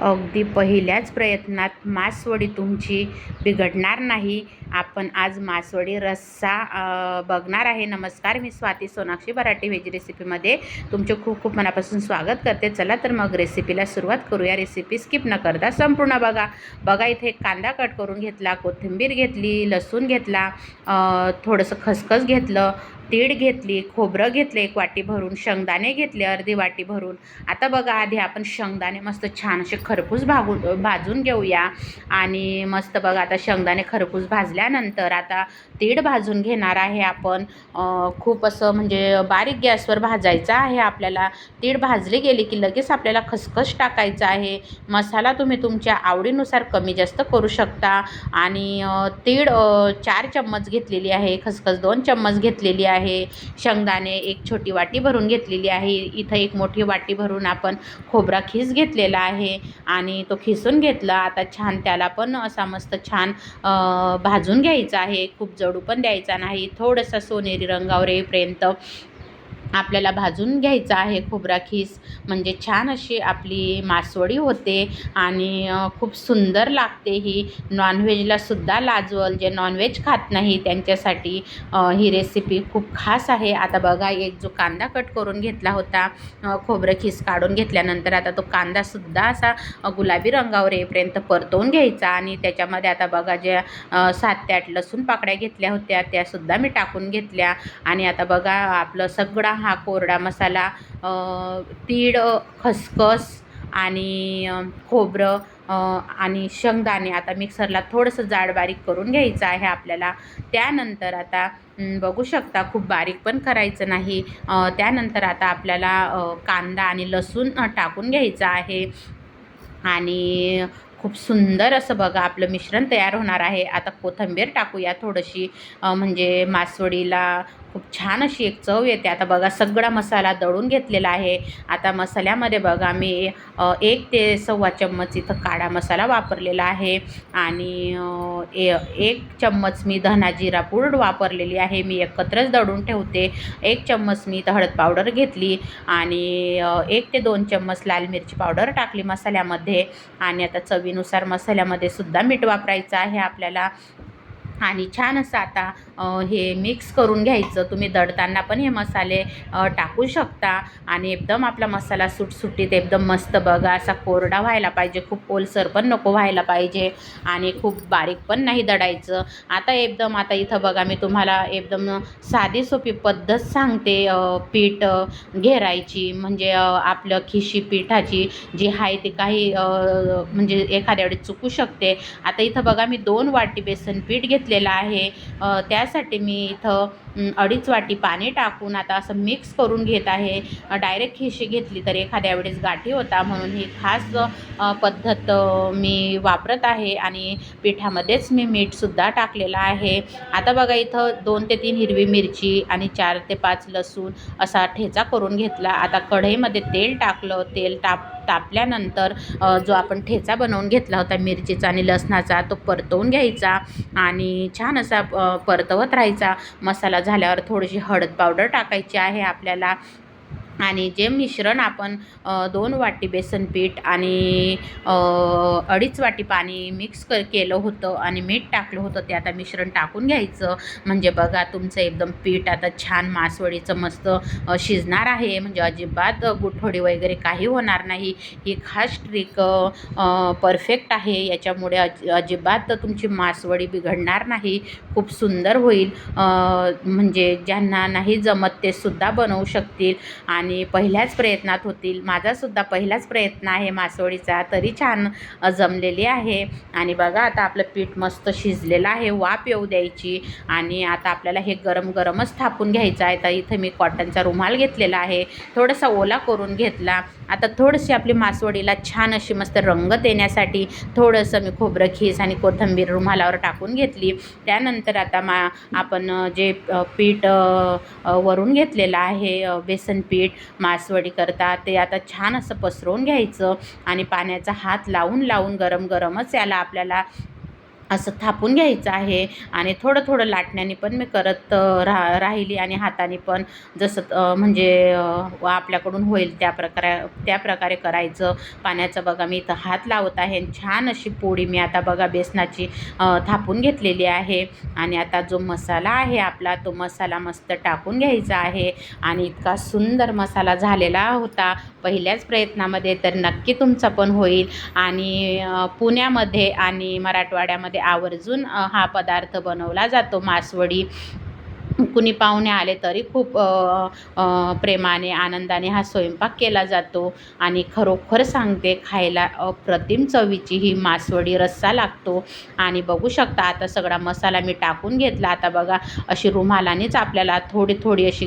अगदी पहिल्याच प्रयत्नात मासवडी तुमची बिघडणार नाही. आपण आज मासवडी रस्सा बघणार आहे. नमस्कार मी स्वाती सोनाक्षी मराठी व्हेज रेसिपीमध्ये तुमचे खूप खूप मनापासून स्वागत करते. चला तर मग रेसिपीला सुरुवात करूया. रेसिपी स्किप न करता संपूर्ण बघा. बघा इथे एक कांदा कट करून घेतला कोथिंबीर घेतली लसूण घेतला थोडंसं खसखस घेतलं तीळ घेतली खोबरं घेतलं एक वाटी भरून शेंगदाणे घेतले अर्धी वाटी भरून. आता बघा आधी आपण शेंगदाणे मस्त छान असे खरपूस भागून भाजून घेऊया. आणि मस्त बघा आता शेंगदाणे खरपूस भाजल्यानंतर आता तीळ भाजून घेणार आहे आपण. खूप असं म्हणजे बारीक गॅसवर भाजायचं आहे आपल्याला. तीळ भाजली गेली की लगेच आपल्याला खसखस टाकायचं आहे. मसाला तुम्ही तुमच्या आवडीनुसार कमी जास्त करू शकता. आणि तीळ चार चम्मच घेतलेली आहे खसखस दोन चम्मच घेतलेली आहे. शेंगदाणे एक छोटी वाटी भरून घेतलेली आहे. इथं एक मोठी वाटी भरून आपण खोबरा खीस घेतलेला आहे आणि तो खिसून घेतला. आता छान त्याला पण असा मस्त छान भाजून घ्यायचा आहे. खूप जडू पण द्यायचा नाही. थोडंसं सोनेरी रंगावर येईपर्यंत आपल्याला भाजून घ्यायचा आहे खोबरा खीस. म्हणजे छान अशी आपली मासवडी होते आणि खूप सुंदर लागते ही. नॉनव्हेजला सुद्धा लाजवल. जे नॉनव्हेज खात नाही त्यांच्यासाठी ही रेसिपी खूप खास आहे. आता बघा एक जो कांदा कट करून घेतला होता खोबरं खीस काढून घेतल्यानंतर आता तो कांदासुद्धा असा गुलाबी रंगावर येईपर्यंत परतवून घ्यायचा आणि त्याच्यामध्ये आता बघा ज्या सात ते आठ लसूण पाकड्या घेतल्या होत्या त्यासुद्धा मी टाकून घेतल्या. आणि आता बघा आपलं सगळा हा कोरडा मसाला तीळ खसखस आणि खोबरं आणि शेंगदाणे आता मिक्सरला थोडंसं जाड बारीक करून घ्यायचं आहे आपल्याला. त्यानंतर आता बघू शकता खूप बारीक पण करायचं नाही. त्यानंतर आता आपल्याला कांदा आणि लसूण टाकून घ्यायचं आहे. आणि खूप सुंदर असं बघा आपलं मिश्रण तयार होणार आहे. आता कोथिंबीर टाकूया थोडीशी. म्हणजे मासवडीला खूप छान अशी एक चव येते. आता बघा सगळा मसाला दळून घेतलेला आहे. आता मसाल्यामध्ये बघा मी एक ते सव्वा चम्मच इथं काळा मसाला वापरलेला आहे. आणि ए एक चम्मच मी धना जिरा पूड वापरलेली आहे. मी एकत्रच दळून ठेवते. एक चम्मच मी इथं हळद पावडर घेतली. आणि एक ते दोन चम्मच लाल मिरची पावडर टाकली मसाल्यामध्ये. आणि आता चवीनुसार मसाल्यामध्ये सुद्धा मीठ वापरायचं आहे आपल्याला. आणि छान असं आता हे मिक्स करून घ्यायचं. तुम्ही दडताना पण हे मसाले टाकू शकता. आणि एकदम आपला मसाला सुटसुटीत एकदम मस्त बघा असा कोरडा व्हायला पाहिजे. खूप ओलसर पण नको व्हायला पाहिजे. आणि खूप बारीक पण नाही दडायचं. आता एकदम आता इथं बघा मी तुम्हाला एकदम साधी सोपी पद्धत सांगते. पीठ घेरायची. म्हणजे आपलं खिशी पिठाची जी आहे ती काही म्हणजे एखाद्या वेळेस चुकू शकते. आता इथं बघा मी दोन वाटी बेसन पीठ घेत घेतलेला आहे. त्यासाठी मी इथं अडीच वाटी पाणी टाकून आता असं मिक्स करून घेत आहे. डायरेक्ट खिशी घेतली तर एखाद्या वेळेस गाठी होता म्हणून ही खास पद्धत मी वापरत आहे आणि पिठामध्येच मी मीठसुद्धा टाकलेलं आहे. आता बघा इथं दोन ते तीन हिरवी मिरची आणि चार ते पाच लसूण असा ठेचा करून घेतला. आता कढईमध्ये तेल टाकलं तेल टाप तापल्यानंतर जो आपण ठेचा बनवून घेतला होता मिरचीचा आणि लसणाचा तो परतवून घ्यायचा आणि छान असा परतवत राहायचा. मसाला झाल्यावर थोडीशी हळद पावडर टाकायची आहे आपल्याला. आणि जे मिश्रण आपण दोन वाटी बेसन पीठ आणि अडीच वाटी पाणी मिक्स कर केलं होतं आणि मीठ टाकलं होतं ते आता मिश्रण टाकून घ्यायचं. म्हणजे बघा तुमचं एकदम पीठ आता छान मासवडीचं मस्त शिजणार आहे. म्हणजे अजिबात गुठोडी वगैरे काही होणार नाही. ही खास ट्रिक परफेक्ट आहे. याच्यामुळे अज अजिबात तुमची मासवडी बिघडणार नाही. खूप सुंदर होईल. म्हणजे ज्यांना नाही जमत ते सुद्धा बनवू शकतील. आणि आणि पहिल्याच प्रयत्नात होतील. माझासुद्धा पहिलाच प्रयत्न आहे मासोळीचा तरी छान जमलेली आहे. आणि बघा आता आपलं पीठ मस्त शिजलेलं आहे. वाफ येऊ द्यायची. आणि आता आपल्याला हे गरम गरमच थापून घ्यायचं आहे. तर इथं मी कॉटनचा रुमाल घेतलेला आहे. थोडासा ओला करून घेतला. आता थोडीशी आपली मासवडीला छान अशी मस्त रंगत येण्यासाठी थोडंसं मी खोबरं खीस आणि कोथिंबीर रुमालावर टाकून घेतली. त्यानंतर आता मा आपण जे पीठ वरून घेतलेलं आहे बेसन पीठ. मासवडी करतात. ते आता छान असं पसरवून घ्यायचं आणि पाण्याचा हात लावून लावून गरम गरमच याला आपल्याला असं थापून घ्यायचं आहे. आणि थोडं थोडं लाटण्याने पण मी करत अ, रा राहिली आणि हाताने पण जसं म्हणजे आपल्याकडून होईल त्या प्रकारे त्या प्रकारे करायचं. पाण्याचं बघा मी इथं हात लावत आहे आणि छान अशी पोळी मी आता बघा बेसनाची थापून घेतलेली आहे. आणि आता जो मसाला आहे आपला तो मसाला मस्त टाकून घ्यायचा आहे. आणि इतका सुंदर मसाला झालेला होता. पहिल्याच प्रयत्नामध्ये तर नक्की तुमचा पण होईल. आणि पुण्यामध्ये आणि मराठवाड्यामध्ये आवर्जून हा पदार्थ बनवला जातो. मासवडी कुणी पाहुणे आले तरी खूप प्रेमाने आनंदाने हा स्वयंपाक केला जातो. आणि खरोखर सांगते खायला अप्रतिम चवीची ही मासवडी रस्सा लागतो. आणि बघू शकता आता सगळा मसाला मी टाकून घेतला. आता बघा अशी रुमालानेच आपल्याला थोडी थोडी अशी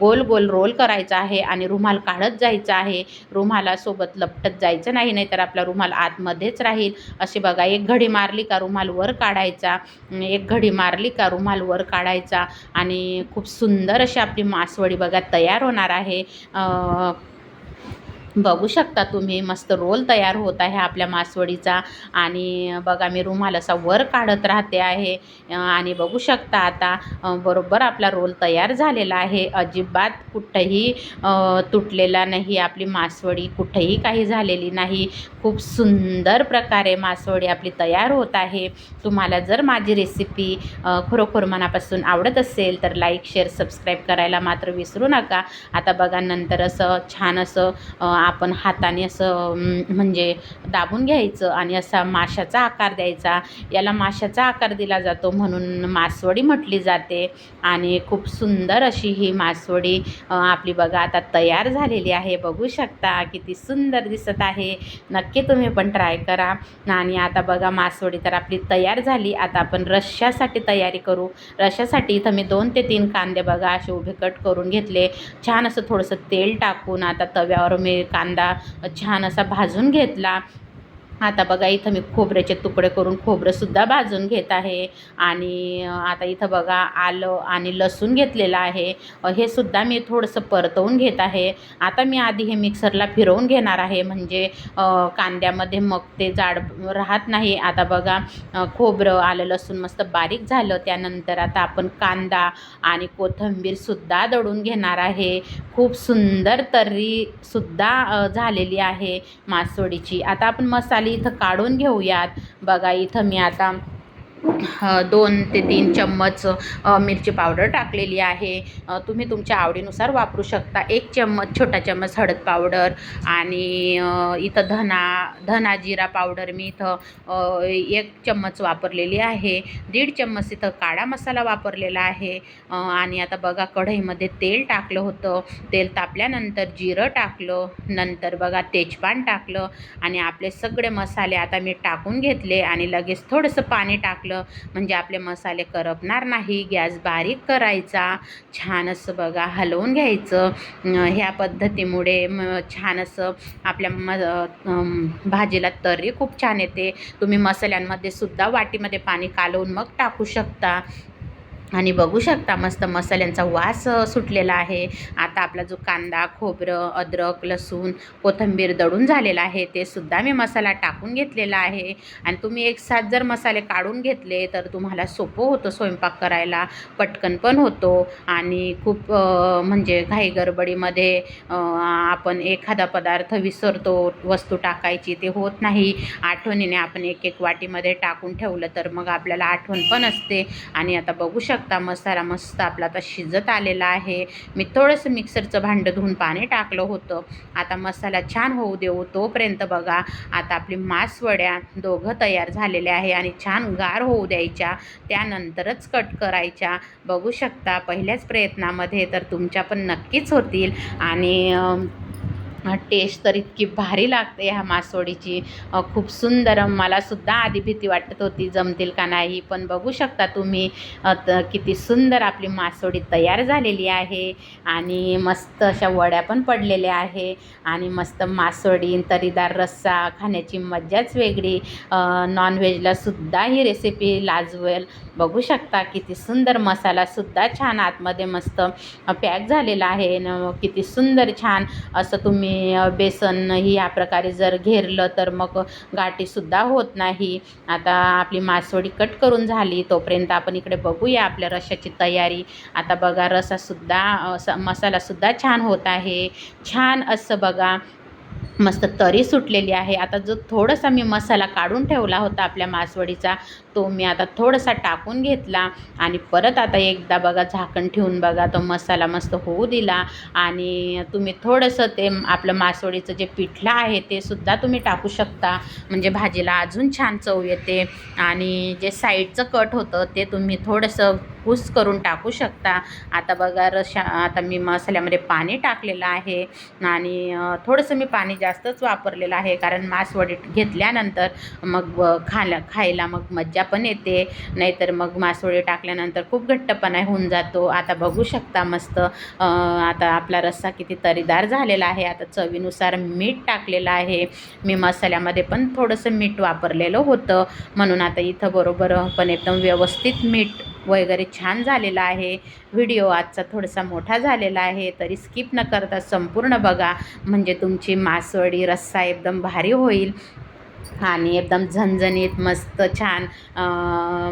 गोल गोल रोल करायचा आहे आणि रुमाल काढत जायचं आहे. रुमालासोबत लपटत जायचं नाही नाहीतर आपला रुमाल आतमध्येच राहील. अशी बघा एक घडी मारली का रुमाल वर काढायचा. एक घडी मारली का रुमाल वर काढायचा. आणि आणि खूप सुंदर अशी आपली मासवडी बघा तयार होणार आहे. बघू शकता तुम्ही. मस्त रोल तयार होत आहे आपल्या मासवडीचा. आणि बघा मी रुमाल असा वर काढत राहते आहे. आणि बघू शकता आता बरोबर आपला रोल तयार झालेला आहे. अजिबात कुठंही तुटलेला नाही. आपली मासवडी कुठंही काही झालेली नाही. खूप सुंदर प्रकारे मासवडी आपली तयार होत आहे. तुम्हाला जर माझी रेसिपी खरोखर मनापासून आवडत असेल तर लाईक शेअर सबस्क्राईब करायला मात्र विसरू नका. आता बघा नंतर असं छान असं आपण हाताने असं म्हणजे दाबून घ्यायचं आणि असा माशाचा आकार द्यायचा. याला माशाचा आकार दिला जातो म्हणून मासवडी म्हटली जाते आणि खूप सुंदर अशी ही मासवडी आपली बघा आता तयार झालेली आहे. बघू शकता किती सुंदर दिसत आहे. नक्की तुम्ही पण ट्राय करा. आणि आता बघा मासवडी तर आपली तयार झाली. आता आपण रश्श्यासाठी तयारी करू. रश्श्यासाठी इथं मी दोन ते तीन कांदे बघा असे उभे कट करून घेतले. छान असं थोडंसं तेल टाकून आता तव्यावर मी कांदा छान असा भाजून घेतला. आता बघा इथं मी खोबऱ्याचे तुकडे करून खोबरंसुद्धा भाजून घेत आहे. आणि आता इथं बघा आलं आणि लसूण घेतलेलं आहे. हे सुद्धा मी थोडंसं परतवून घेत आहे. आता मी आधी हे मिक्सरला फिरवून घेणार आहे. म्हणजे कांद्यामध्ये मग ते जाड राहत नाही. आता बघा खोबरं आलं लसूण मस्त बारीक झालं. त्यानंतर आता आपण कांदा आणि कोथिंबीरसुद्धा दळून घेणार आहे. खूप सुंदर तर्रीसुद्धा सुद्धा झालेली आहे मासोडीची आता आपण मसाले इथं काढून घेऊयात. बघा इथं मी आता दोन ते तीन चम्मच मिरची पावडर टाकलेली आहे. तुम्ही तुमच्या आवडीनुसार वापरू शकता. एक चम्मच छोटा चम्मच हळद पावडर आणि इथं धना धना जिरा पावडर मी इथं एक चम्मच वापरलेली आहे. दीड चम्मच इथं काळा मसाला वापरलेला आहे. आणि आता बघा कढईमध्ये तेल टाकलं होतं. तेल तापल्यानंतर जिरं टाकलं. नंतर बघा तेजपान टाकलं. आणि आपले सगळे मसाले आता मी टाकून घेतले आणि लगेच थोडंसं पाणी टाकलं. म्हणजे आपले मसाले करपणार नाही गॅस बारीक करायचा छान असं बघा हलवून घ्यायचं. ह्या पद्धतीमुळे म छान असं आपल्या म भाजीला तर्री खूप छान येते. तुम्ही मसाल्यांमध्ये सुद्धा वाटीमध्ये पाणी कालवून मग टाकू शकता. आणि बघू शकता मस्त मसाल्यांचा वास सुटलेला आहे. आता आपला जो कांदा खोबरं अद्रक लसूण कोथिंबीर दळून झालेला आहे ते सुद्धा मी मसाला टाकून घेतलेला आहे. आणि तुम्ही एक साथ जर मसाले काढून घेतले तर तुम्हाला सोपं होतं स्वयंपाक करायला पटकन पण होतो. आणि खूप म्हणजे घाई गडबडीमध्ये आपण एखादा पदार्थ विसरतो वस्तू टाकायची ते होत नाही. आठवणीने आपण एक एक वाटीमध्ये टाकून ठेवलं तर मग आपल्याला आठवण पण असते. आणि आता बघू शकता मसाला मस्त आपला आता शिजत आलेला आहे. मी थोडंसं मिक्सरचं भांडं धुवून पाणी टाकलं होतं. आता मसाला छान होऊ देऊ तोपर्यंत बघा. आता आपली मासवड्या दोघं तयार झालेल्या आहे आणि छान गार होऊ द्यायच्या. त्यानंतरच कट करायच्या. बघू शकता पहिल्याच प्रयत्नामध्ये तर तुमच्या पण नक्कीच होतील. आणि टेस्ट तर इतकी भारी लागते ह्या मासवडीची. खूप सुंदर मलासुद्धा आधी भीती वाटत होती जमतील का नाही पण बघू शकता तुम्ही किती सुंदर आपली मासवडी तयार झालेली आहे आणि मस्त अशा वड्या पण पडलेल्या आहे आणि मस्त मासवडी तरीदार रस्सा खाण्याची मज्जाच वेगळी. नॉनव्हेजला सुद्धा ही रेसिपी लाजवेल. बघू शकता किती सुंदर मसालासुद्धा छान आतमध्ये मस्त पॅक झालेला आहे. न किती सुंदर छान असं तुम्ही आणि बेसन ही या प्रकारे जर घेरलं तर मग गाठीसुद्धा होत नाही. आता आपली मासवडी कट करून झाली तोपर्यंत आपण इकडे बघूया आपल्या रशाची तयारी. आता बघा रसासुद्धा मसालासुद्धा छान होत आहे. छान असं बघा. मस्त तरी सुटलेली आहे. आता जो थोडासा मी मसाला काढून ठेवला होता आपल्या मासवडीचा तो मी आता थोडासा टाकून घेतला आणि परत आता एकदा बघा झाकण ठेवून बघा तो मसाला मस्त होऊ दिला आणि तुम्ही थोडंसं ते आपलं मासवडीचं जे पिठलं आहे ते सुद्धा तुम्ही टाकू शकता. म्हणजे भाजीला अजून छान चव येते आणि जे साईडचं कट होतं ते तुम्ही थोडंसं कुस करून टाकू शकता. आता बघा रशा आता मी मसाल्यामध्ये पाणी टाकलेलं आहे आणि थोडंसं मी पाणी जास्तच वापरलेलं आहे. कारण मासवडी घेतल्यानंतर मग खाला खायला मग मज्जा पण येते. नाहीतर मग मासवडी टाकल्यानंतर खूप घट्टपणा होऊन जातो. आता बघू शकता मस्त आता आपला रस्सा किती तरीदार झालेला आहे. आता चवीनुसार मीठ टाकलेलं आहे. मी मसाल्यामध्ये पण थोडंसं मीठ वापरलेलं होतं. म्हणून आता इथं बरोबर पण एकदम व्यवस्थित मीठ वगैरे छान झालेला आहे. व्हिडिओ आजचा थोडासा मोठा झालेला आहे. तरी स्किप न करता संपूर्ण बघा. म्हणजे तुमची मासवडी रस्सा एकदम भारी होईल. आणि एकदम झणझणीत मस्त छान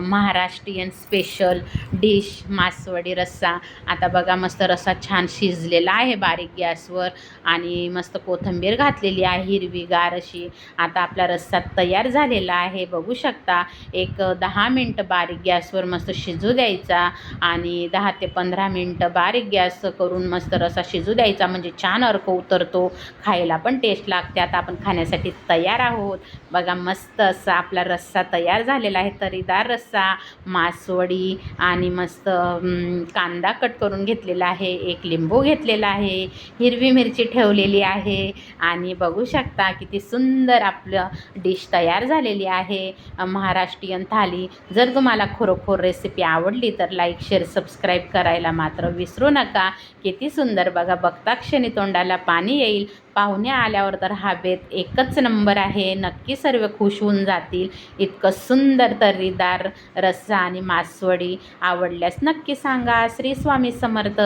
महाराष्ट्रीयन स्पेशल डिश मासवडी रस्सा. आता बघा मस्त रस्सा छान शिजलेला आहे बारीक गॅसवर आणि मस्त कोथिंबीर घातलेली आहे हिरवीगार अशी. आता आपला रस्सा तयार झालेला आहे बघू शकता. एक दहा मिनटं बारीक गॅसवर मस्त शिजू द्यायचा आणि दहा ते पंधरा मिनटं बारीक गॅस करून मस्त रस्सा शिजू द्यायचा. म्हणजे छान अर्क उतरतो खायला पण टेस्ट लागते. आता आपण खाण्यासाठी तयार आहोत. बघा मस्त असा आपला रस्सा तयार झालेला आहे. तरीदार रस्सा मासवडी आणि मस्त कांदा कट करून घेतलेला आहे. एक लिंबू घेतलेला आहे. हिरवी मिरची ठेवलेली आहे. आणि बघू शकता किती सुंदर आपलं डिश तयार झालेली आहे. महाराष्ट्रीयन थाली. जर तुम्हाला खरोखर रेसिपी आवडली तर लाईक शेअर सबस्क्राईब करायला मात्र विसरू नका. किती सुंदर बघा बघता क्षणी तोंडाला पाणी येईल. पाहुणे आल्यावर तर हा बेत एकच नंबर आहे. नक्की नक्की सर्व खुश होऊन जातील. इतकं सुंदर तर्रीदार रस्सा आणि मासवडी आवडल्यास नक्की सांगा. श्री स्वामी समर्थ.